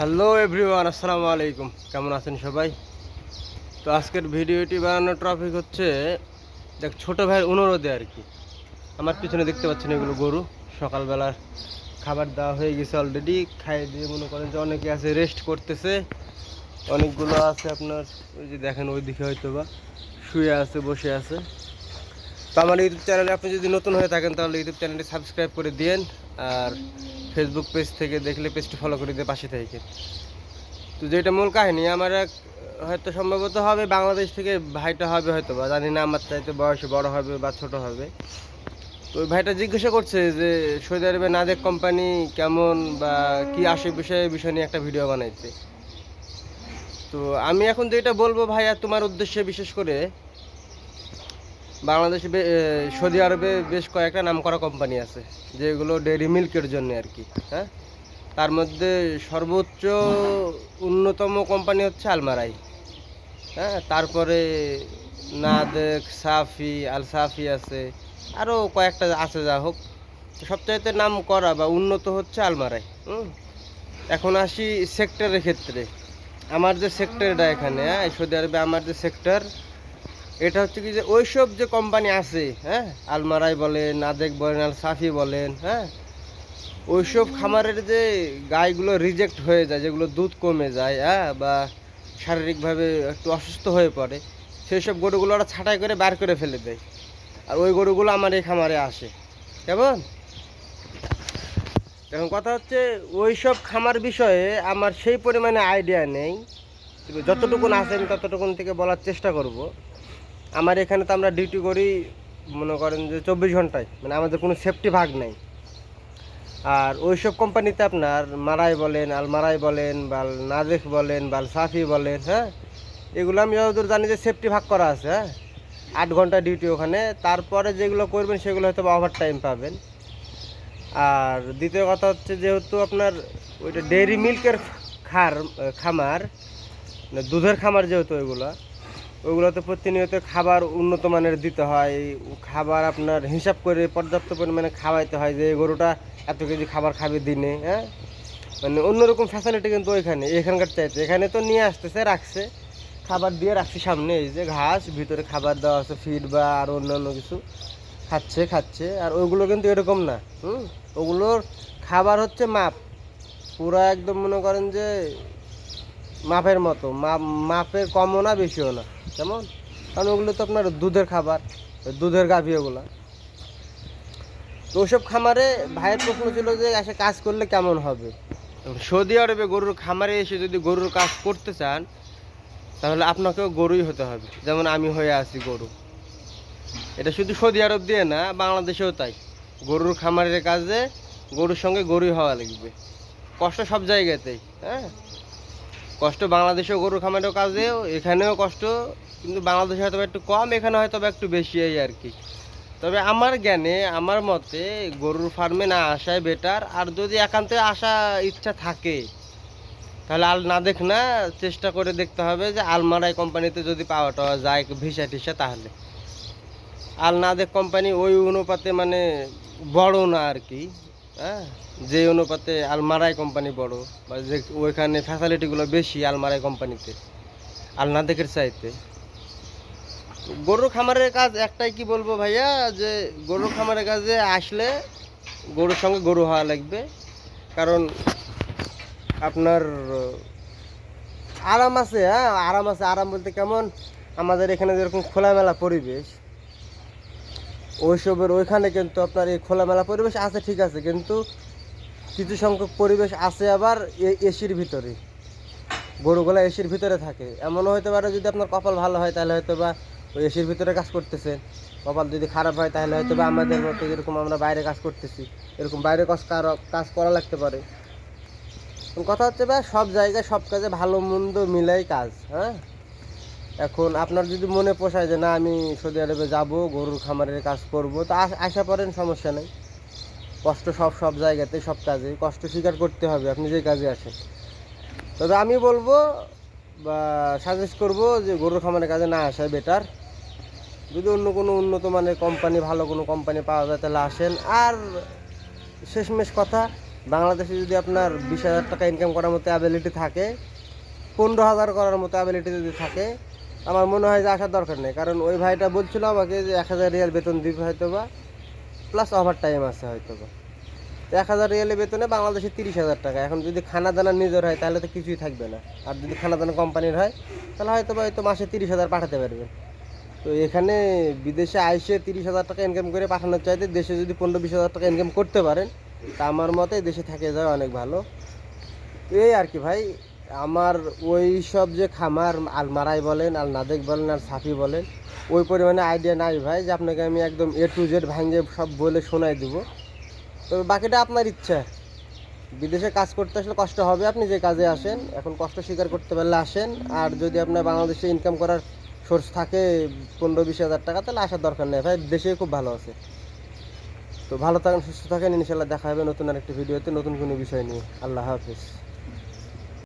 Hello everyone, আসসালামু আলাইকুম। কেমন আছেন সবাই? তো আজকের ভিডিওটি বানানোর টপিক হচ্ছে, দেখ, ছোটো ভাইয়ের অনুরোধে আর কি। আমার পিছনে দেখতে পাচ্ছেন এগুলো গরু। সকালবেলা খাবার দেওয়া হয়ে গেছে অলরেডি খাইয়ে দিয়ে মনে করেন যে অনেকে আছে রেস্ট করতেছে। অনেকগুলো আছে আপনার, ওই যে দেখেন ওই দিকে হয়তো বা শুয়ে আছে, বসে আছে। তো আমার ইউটিউব চ্যানেলে আপনি যদি নতুন হয়ে থাকেন, তাহলে ইউটিউব চ্যানেলটি সাবস্ক্রাইব করে দিয়েন। আর ফেসবুক পেজ থেকে দেখলে পেজটি ফলো করে দিয়ে পাশে থেকে। তো যেটা মূল কাহিনী, আমার এক, হয়তো সম্ভবত হবে বাংলাদেশ থেকে ভাইটা হবে হয়তো বা জানি না আমার চাইতে বয়সে বড় হবে বা ছোট হবে। তো ওই ভাইটা জিজ্ঞাসা করছে যে, সৌদি আরবে নাদেক কোম্পানি কেমন বা কি আসে বিষয়ে বিষয় নিয়ে একটা ভিডিও বানাইতে? তো আমি এখন যেটা বলব ভাইয়া, তোমার উদ্দেশ্যে বিশেষ করে বাংলাদেশে সৌদি আরবে বেশ কয়েকটা নামকরা কোম্পানি আছে, যেগুলো ডেয়ারি মিল্কের জন্য আর কি হ্যাঁ? তার মধ্যে সর্বোচ্চ অন্যতম কোম্পানি হচ্ছে আলমারাই হ্যাঁ? তারপরে নাদেক সাফি, আল সাফি আছে আরও কয়েকটা আছে যা হোক। সবচাইতে নাম করা বা উন্নত হচ্ছে আলমারাই, হুম? এখন আসি সেক্টরের ক্ষেত্রে। আমার যে সেক্টরটা এখানে হ্যাঁ সৌদি আরবে আমার যে সেক্টর এটা হচ্ছে কি যে ওইসব যে কোম্পানি আছে হ্যাঁ? আলমারাই বলেন নাদেক বলেন আল সাফি বলেন হ্যাঁ? ওইসব খামারের যে গাইগুলো রিজেক্ট হয়ে যায় যেগুলো দুধ কমে যায় হ্যাঁ? বা শারীরিকভাবে একটু অসুস্থ হয়ে পড়ে সেই সব গরুগুলো ওরা ছাঁটাই করে বার করে ফেলে দেয়। আর ওই গরুগুলো আমার এই খামারে আসে। কেমন? এখন কথা হচ্ছে ওই সব খামার বিষয়ে আমার সেই পরিমাণে আইডিয়া নেই। যতটুকুন আছে আমি ততটুকুন থেকে বলার চেষ্টা করব। আমার এখানে তো আমরা ডিউটি করি, মনে করেন যে চব্বিশ ঘন্টায়। মানে আমাদের কোনো সেফটি ভাগ নাই। আর ওইসব কোম্পানিতে আপনার মারাই বলেন, আল মারাই বলেন, বা নাজেক বলেন, বা সাফি বলেন হ্যাঁ? এগুলো আমি যতদূর জানি যে সেফটি ভাগ করা আছে হ্যাঁ? আট ঘণ্টা ডিউটি ওখানে। তারপরে যেগুলো করবেন, সেগুলো হয়তো ওভার টাইম পাবেন। আর দ্বিতীয় কথা হচ্ছে যেহেতু আপনার ওইটা ডেয়ারি মিল্কের খার, খামার মানে দুধের খামার যেহেতু ওইগুলো ওইগুলোতে প্রতিনিয়ত খাবার উন্নত মানের দিতে হয়। খাবার আপনার হিসাব করে পর্যাপ্ত পরিমাণে খাওয়াইতে হয় যে গরুটা এত কেজি খাবার খাবে দিনে হ্যাঁ? মানে অন্যরকম ফ্যাসিলিটি কিন্তু ওইখানে, এখানকার চাইতে। এখানে তো নিয়ে আসতেছে, রাখছে। খাবার দিয়ে রাখছি সামনে, এই যে ঘাস, ভিতরে খাবার দেওয়া আছে ফিড বা আর অন্যান্য কিছু। খাচ্ছে খাচ্ছে, আর ওইগুলো কিন্তু এরকম না, হুম? ওগুলোর খাবার হচ্ছে মাপ। পুরা একদম মনে করেন যে, মাপের মতো। মাপ মাপের কমও না, বেশিও না। কেমন কারণ ওগুলো তো আপনার দুধের খাবার, দুধের গাভী ওগুলা তো ওসব খামারে ভাইয়ের প্রশ্ন ছিল যে, এসে কাজ করলে কেমন হবে? সৌদি আরবে গরুর খামারে এসে যদি গরুর কাজ করতে চান, তাহলে আপনাকেও গরুই হতে হবে। যেমন আমি হয়ে আছি গরু। এটা শুধু সৌদি আরব দিয়ে না, বাংলাদেশেও তাই। গরুর খামারের কাজে গরুর সঙ্গে গরুই হওয়া লাগবে। কষ্ট সব জায়গাতেই হ্যাঁ? কষ্ট বাংলাদেশেও গরু খামারেও কাজেও এখানেও কষ্ট, কিন্তু বাংলাদেশে হয়তো একটু কম, এখানে হয়তো একটু বেশি এই আর কি। তবে আমার জ্ঞানে, আমার মতে গরুর ফার্মে না আসাই বেটার আর যদি একান্তে আসা ইচ্ছা থাকে, তাহলে আল না দেখ না, চেষ্টা করে দেখতে হবে যে আলমারাই কোম্পানিতে যদি পাওয়া টাওয়া যায় ভিসা টিসা তাহলে। আল না দেখ কোম্পানি ওই অনুপাতে মানে বড় না আর কি। হ্যাঁ? যে অনুপাতে আলমারাই কোম্পানি বড়, বা যে ওইখানে ফ্যাসিলিটিগুলো বেশি আলমারাই কোম্পানিতে আলনাদেকের চাইতে। গরুর খামারের কাজ একটাই কি বলব ভাইয়া, যে গরুর খামারের কাজে আসলে গরুর সঙ্গে গরু হওয়া লাগবে। কারণ আপনার, আরাম আছে হ্যাঁ? আরাম আছে, আরাম বলতে কেমন? আমাদের এখানে যেরকম খোলামেলা পরিবেশ ওইসবের ওইখানে কিন্তু আপনার এই খোলামেলা পরিবেশ আছে, ঠিক আছে, কিন্তু কিছু সংখ্যক পরিবেশ আছে আবার এসির ভিতরে। গরুগুলা এসির ভিতরে থাকে। এমনও হতে পারে যদি আপনার কপাল ভালো হয়, তাহলে হয়তো বা ওই এসির ভিতরে কাজ করতেছেন কপাল যদি খারাপ হয়, তাহলে হয়তো বা আমাদের মতো যেরকম আমরা বাইরে কাজ করতেছি, এরকম বাইরে কাজ কাজ করা লাগতে পারে। কথা হচ্ছে ভাই, সব জায়গায় সব কাজে ভালো মন্দ মিলাই কাজ হ্যাঁ? এখন আপনার যদি মনে পোষায় যে, না, আমি সৌদি আরবে যাব, গরুর খামারের কাজ করব, তো আশা করেন সমস্যা নেই। কষ্ট সব সব জায়গাতে সব কাজে কষ্ট স্বীকার করতে হবে, আপনি যে কাজে আসেন তবে আমি বলব, বা সাজেস্ট করব যে, গরুর খামারের কাজে না আসাই বেটার যদি অন্য কোনো উন্নত মানের কোম্পানি ভালো কোনো কোম্পানি পাওয়া যায়, তাহলে আসেন। আর শেষমেশ কথা, বাংলাদেশে যদি আপনার বিশ হাজার টাকা ইনকাম করার মতো অ্যাবিলিটি থাকে, পনেরো হাজার করার মতো অ্যাবিলিটি যদি থাকে আমার মনে হয় যে আসার দরকার নেই, কারণ ওই ভাইটা বলছিল আমাকে যে এক হাজার রিয়াল বেতন দিবে হয়তো বা প্লাস ওভার টাইম আছে হয়তো বা তো এক হাজার রিয়ালের বেতনে বাংলাদেশে তিরিশ হাজার টাকা, এখন যদি খানা দানা নিজের হয় তাহলে তো কিছুই থাকবে না। আর যদি খানা দানা কোম্পানির হয়, তাহলে হয়তো বা হয়তো মাসে তিরিশ হাজার পাঠাতে পারবেন তো এখানে বিদেশে আইসে তিরিশ হাজার টাকা ইনকাম করে পাঠানোর চাইতে দেশে যদি পনেরো বিশ হাজার টাকা ইনকাম করতে পারেন, তা আমার মতে দেশে থেকে যাওয়া অনেক ভালো। এই আর কি ভাই আমার ওই সব যে খামার, আলমারাই বলেন আর নাদেক বলেন আর সাফি বলেন, ওই পরিমাণে আইডিয়া নাই ভাই, যে আপনাকে আমি একদম এ টু জেড ভাঙে সব বলে শোনাই দেবো। তবে বাকিটা আপনার ইচ্ছা। বিদেশে কাজ করতে আসলে কষ্ট হবে, আপনি যে কাজে আসেন, এখন কষ্ট স্বীকার করতে পারলে আসেন, আর যদি আপনার বাংলাদেশে ইনকাম করার সোর্স থাকে পনেরো বিশ হাজার টাকা, তাহলে আসার দরকার নেই, ভাই, দেশে খুব ভালো আছে। তো ভালো থাকেন, সুস্থ থাকেন, ইনশাল্লাহ দেখা হবে নতুন আরেকটি ভিডিওতে, নতুন কোনো বিষয় নিয়ে। আল্লাহ হাফিজ।